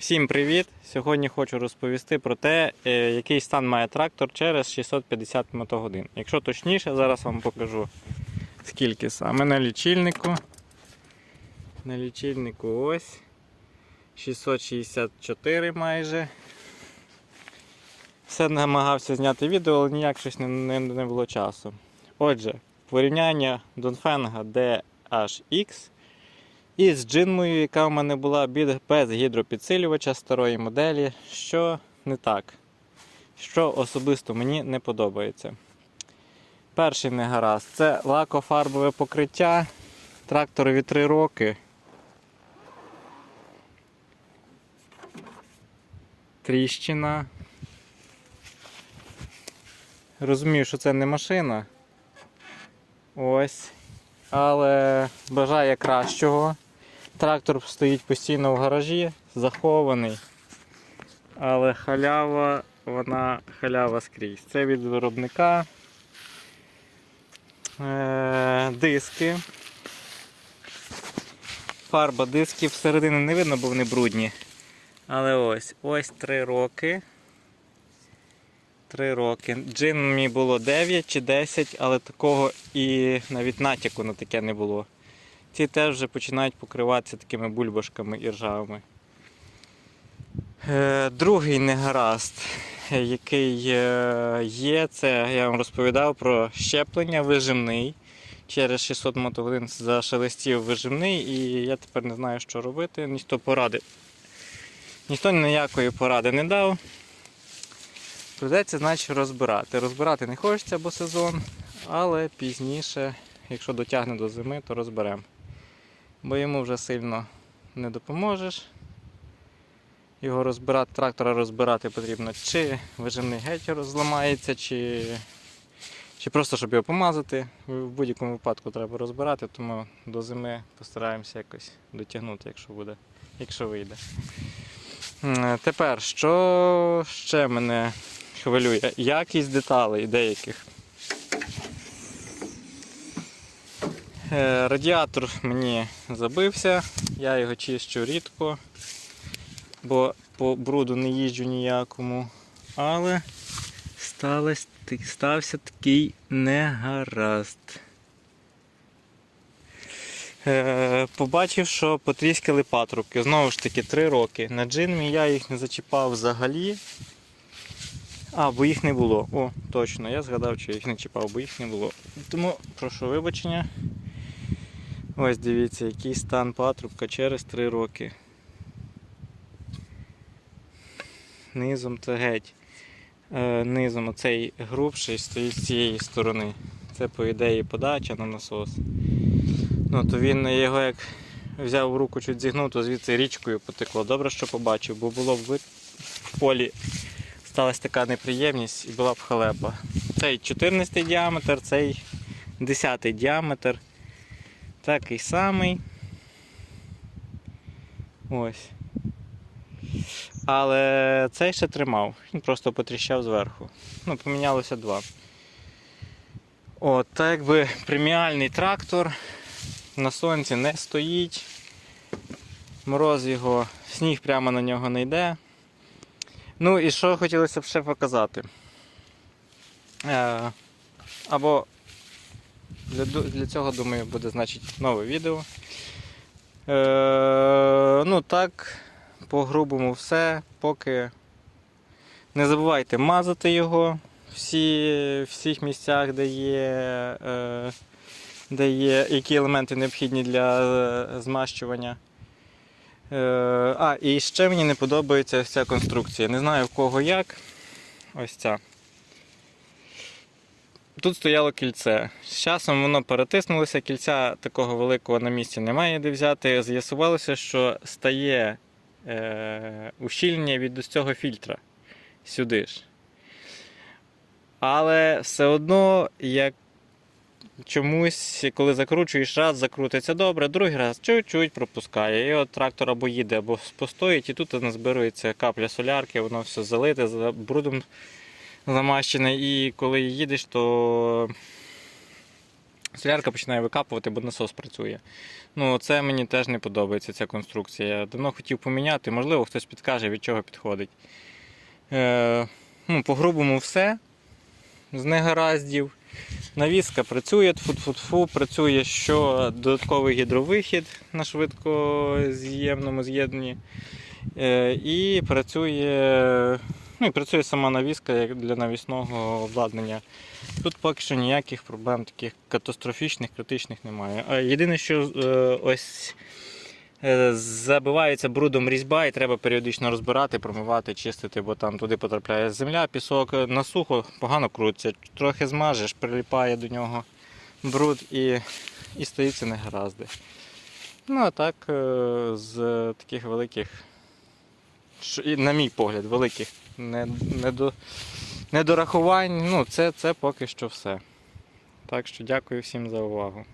Всім привіт! Сьогодні хочу розповісти про те, е, який стан має трактор через 650 мотогодин. Якщо точніше, зараз вам покажу скільки саме на лічильнику. На лічильнику ось 664 майже. Все намагався зняти відео, але ніяк щось не, не, не було часу. Отже, порівняння Донфенга DHX із джинмою, яка в мене була без гідропідсилювача старої моделі, що не так, що особисто мені не подобається. Перший негаразд це лакофарбове покриття тракторові 3 роки. Тріщина. Розумію, що це не машина. Ось. Але бажає кращого. Трактор стоїть постійно в гаражі, захований. Але халява, вона халява скрізь. Це від виробника. Е, диски. Фарба дисків всередини не видно, бо вони брудні. Але ось, ось 3 роки. 3 роки. Джин мені було 9 чи 10, але такого і навіть натяку на таке не було. Ці теж вже починають покриватися такими бульбашками і ржавими. Е, другий негаразд, який е, є, це я вам розповідав про щеплення вижимний. Через 600 мотогодин зашелестів вижимний, і я тепер не знаю, що робити. Ніхто поради. Ніхто ніякої поради не дав. Придеться, значить, розбирати. Розбирати не хочеться, бо сезон, але пізніше, якщо дотягне до зими, то розберемо. Бо йому вже сильно не допоможеш. Його розбирати, трактора розбирати потрібно, чи вижимний геть розламається, чи, чи просто щоб його помазати. В будь-якому випадку треба розбирати, тому до зими постараємося якось дотягнути, якщо буде, якщо вийде. Тепер, що ще мене хвилює? Якість деталей деяких. Радіатор мені забився, я його чищу рідко, бо по бруду не їжджу ніякому. Але стався такий негаразд. Е, Побачив, що потріскали патрубки. Знову ж таки, 3 роки. На джинмі я їх не зачіпав взагалі. А, бо їх не було. О, точно, я згадав, що я їх не чіпав, бо їх не було. Тому прошу вибачення. Ось дивіться, який стан патрубка через 3 роки. Низом це геть. Е, низом оцей грубший стоїть з цієї сторони. Це по ідеї подача на насос. Ну, то він його як взяв в руку чуть зігнув, то звідси річкою потекло. Добре, що побачив, бо було б в полі сталася така неприємність і була б халепа. Цей 14 діаметр, цей 10 діаметр. Такий самий. Ось. Але цей ще тримав. Він просто потріщав зверху. Ну, помінялося два. От, так якби преміальний трактор на сонці не стоїть. Мороз його, сніг прямо на нього не йде. Ну і що хотілося б ще показати. Е, або для, для цього, думаю, буде значить нове відео. Е, ну так, по-грубому все, поки не забувайте мазати його всі, всіх місцях, де є, е, де є які елементи необхідні для е, змащування. Е, а, і ще мені не подобається ця конструкція. Не знаю в кого як. Ось ця. Тут стояло кільце. З часом воно перетиснулося, кільця такого великого на місці немає де взяти. З'ясувалося, що стає е, ущільнення від ось цього фільтра сюди ж. Але все одно, як чомусь, коли закручуєш раз, закрутиться добре, другий раз чуть-чуть пропускає. І от трактор або їде, або постоїть, і тут назбирується капля солярки, воно все залите, за брудом замащене. І коли їдеш, то солярка починає викапувати, бо насос працює. Ну, це мені теж не подобається, ця конструкція. Я давно хотів поміняти, можливо, хтось підкаже, від чого підходить. Е, ну, по-грубому все. З негараздів. Навіска працює, тфу-тфу-тфу, працює що додатковий гідровихід на швидкоз'ємному з'єднанні. Е, і працює, ну, і працює сама навіска для навісного обладнання. Тут поки що ніяких проблем таких катастрофічних, критичних немає. Єдине, що е, ось е, забивається брудом різьба і треба періодично розбирати, промивати, чистити, бо там туди потрапляє земля, пісок. На сухо погано крутиться. Трохи змажеш, приліпає до нього бруд і, і стаються негаразди. Ну а так, е, з таких великих, на мій погляд, великих недорахувань, ну це, це поки що все. Так що дякую всім за увагу.